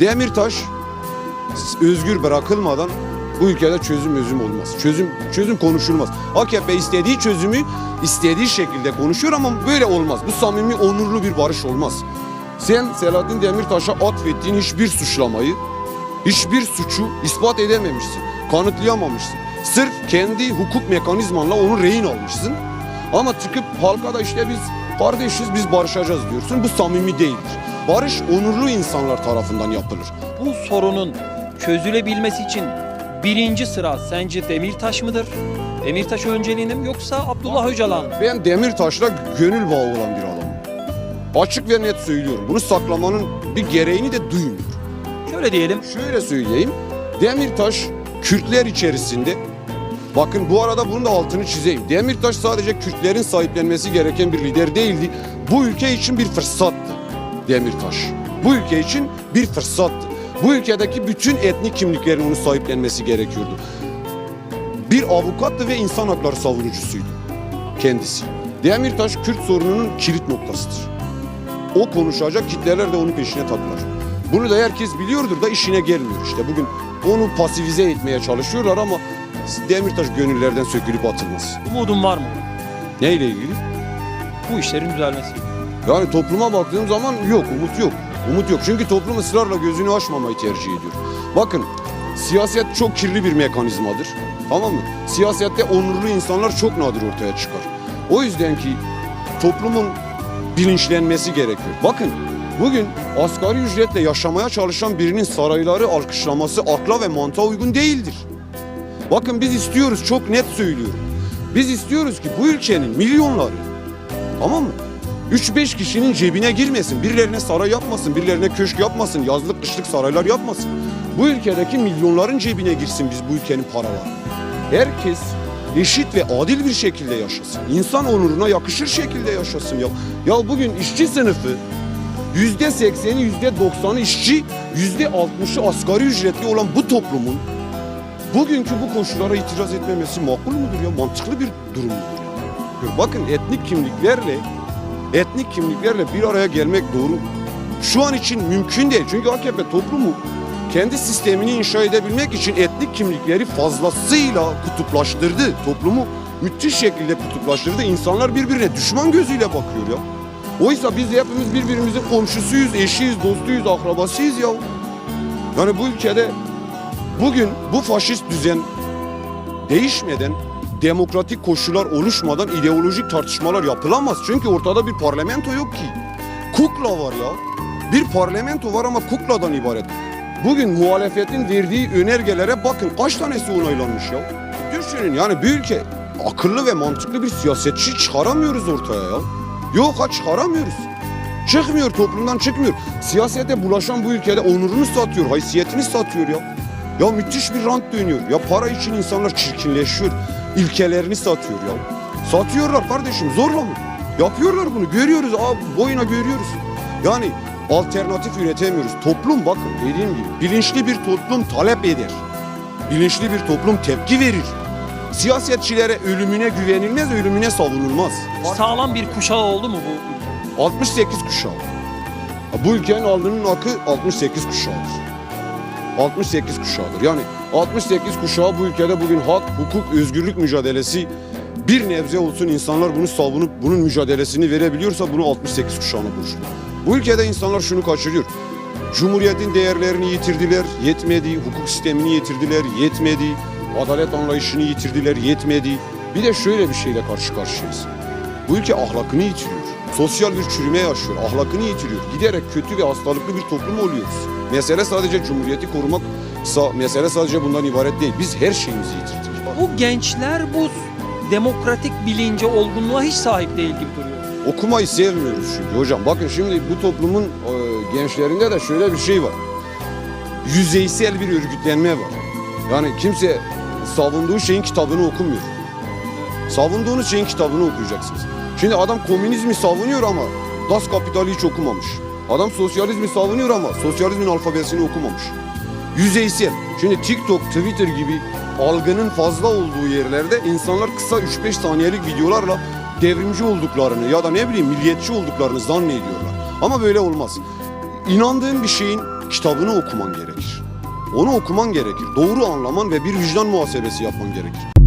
Demirtaş özgür bırakılmadan bu ülkede çözüm özüm olmaz. Çözüm çözüm konuşulmaz. AKP istediği çözümü istediği şekilde konuşuyor ama böyle olmaz. Bu samimi, onurlu bir barış olmaz. Sen Selahattin Demirtaş'a atfettiğin hiçbir suçlamayı, hiçbir suçu ispat edememişsin, kanıtlayamamışsın. Sırf kendi hukuk mekanizmanla onu rehin almışsın. Ama çıkıp halka da işte biz kardeşiz, biz barışacağız diyorsun. Bu samimi değildir. Barış onurlu insanlar tarafından yapılır. Bu sorunun çözülebilmesi için birinci sıra sence Demirtaş mıdır? Demirtaş önceliğinde mi yoksa Abdullah Öcalan mı? Ben Demirtaş'la gönül bağı olan bir adamım. Açık ve net söylüyorum. Bunu saklamanın bir gereğini de duymuyorum. Şöyle diyelim. Şöyle söyleyeyim. Demirtaş Kürtler içerisinde Bakın bu arada bunun da altını çizeyim. Demirtaş sadece Kürtlerin sahiplenmesi gereken bir lider değildi. Bu ülke için bir fırsattı Demirtaş. Bu ülke için bir fırsattı. Bu ülkedeki bütün etnik kimliklerin onu sahiplenmesi gerekiyordu. Bir avukattı ve insan hakları savunucusuydu kendisi. Demirtaş Kürt sorununun kilit noktasıdır. O konuşacak kitleler de onun peşine takılır. Bunu da herkes biliyordur da işine gelmiyor işte. Bugün onu pasifize etmeye çalışıyorlar ama Demirtaş gönüllerden sökülüp atılmaz. Umudun var mı? Neyle ilgili? Bu işlerin düzelmesi. Yani topluma baktığım zaman yok, umut yok. Umut yok. Çünkü toplum ısrarla gözünü açmamayı tercih ediyor. Bakın, siyaset çok kirli bir mekanizmadır. Tamam mı? Siyasette onurlu insanlar çok nadir ortaya çıkar. O yüzden ki toplumun bilinçlenmesi gerekiyor. Bakın, bugün asgari ücretle yaşamaya çalışan birinin sarayları alkışlaması akla ve mantığa uygun değildir. Bakın biz istiyoruz, çok net söylüyorum. Biz istiyoruz ki bu ülkenin milyonları, tamam mı? 3-5 kişinin cebine girmesin. Birilerine saray yapmasın, birilerine köşk yapmasın, yazlık kışlık saraylar yapmasın. Bu ülkedeki milyonların cebine girsin biz bu ülkenin paraları. Herkes eşit ve adil bir şekilde yaşasın. İnsan onuruna yakışır şekilde yaşasın ya. Ya bugün işçi sınıfı yüzde sekseni, yüzde doksanı işçi, yüzde altmışı asgari ücretli olan bu toplumun bugünkü bu koşullara itiraz etmemesi makul mudur ya? Mantıklı bir durum mudur? Bakın etnik kimliklerle etnik kimliklerle bir araya gelmek doğru. Şu an için mümkün değil. Çünkü AKP toplumu kendi sistemini inşa edebilmek için etnik kimlikleri fazlasıyla kutuplaştırdı. Toplumu müthiş şekilde kutuplaştırdı. İnsanlar birbirine düşman gözüyle bakıyor ya. Oysa biz hepimiz birbirimizin komşusuyuz, eşiyiz, dostuyuz, akrabasıyız ya. Yani bu ülkede bugün bu faşist düzen değişmeden demokratik koşullar oluşmadan ideolojik tartışmalar yapılamaz. Çünkü ortada bir parlamento yok ki. Kukla var ya. Bir parlamento var ama kukladan ibaret. Bugün muhalefetin verdiği önergelere bakın kaç tanesi onaylanmış ya. Düşünün yani bir ülke akıllı ve mantıklı bir siyasetçi çıkaramıyoruz ortaya ya. Yok ha çıkaramıyoruz. Çıkmıyor toplumdan çıkmıyor. Siyasete bulaşan bu ülkede onurunu satıyor, haysiyetini satıyor ya. Ya müthiş bir rant dönüyor. Ya para için insanlar çirkinleşiyor. İlkelerini satıyor ya. Satıyorlar kardeşim zorla mı? Yapıyorlar bunu görüyoruz abi boyuna görüyoruz. Yani alternatif üretemiyoruz. Toplum bakın dediğim gibi bilinçli bir toplum talep eder. Bilinçli bir toplum tepki verir. Siyasetçilere ölümüne güvenilmez, ölümüne savunulmaz. Sağlam bir kuşağı oldu mu bu? 68 kuşağı. Bu ülkenin aldığının hakkı 68 kuşağıdır. 68 kuşağıdır. Yani 68 kuşağı bu ülkede bugün hak, hukuk, özgürlük mücadelesi bir nebze olsun insanlar bunu savunup bunun mücadelesini verebiliyorsa bunu 68 kuşağına borçlu. Bu ülkede insanlar şunu kaçırıyor. Cumhuriyetin değerlerini yitirdiler, yetmedi. Hukuk sistemini yitirdiler, yetmedi. Adalet anlayışını yitirdiler, yetmedi. Bir de şöyle bir şeyle karşı karşıyayız. Bu ülke ahlakını yitiriyor. Sosyal bir çürüme yaşıyor, ahlakını yitiriyor. Giderek kötü ve hastalıklı bir toplum oluyoruz. Mesele sadece cumhuriyeti korumak, mesele sadece bundan ibaret değil. Biz her şeyimizi yitirdik. Bu gençler bu demokratik bilince, olgunluğa hiç sahip değil gibi duruyor. Okumayı sevmiyoruz çünkü hocam. Bakın şimdi bu toplumun e, gençlerinde de şöyle bir şey var. Yüzeysel bir örgütlenme var. Yani kimse savunduğu şeyin kitabını okumuyor. Savunduğunuz şeyin kitabını okuyacaksınız. Şimdi adam komünizmi savunuyor ama Das Kapital'i hiç okumamış. Adam sosyalizmi savunuyor ama sosyalizmin alfabesini okumamış. Yüzeysel. Şimdi TikTok, Twitter gibi algının fazla olduğu yerlerde insanlar kısa 3-5 saniyelik videolarla devrimci olduklarını ya da ne bileyim milliyetçi olduklarını zannediyorlar. Ama böyle olmaz. İnandığın bir şeyin kitabını okuman gerekir. Onu okuman gerekir. Doğru anlaman ve bir vicdan muhasebesi yapman gerekir.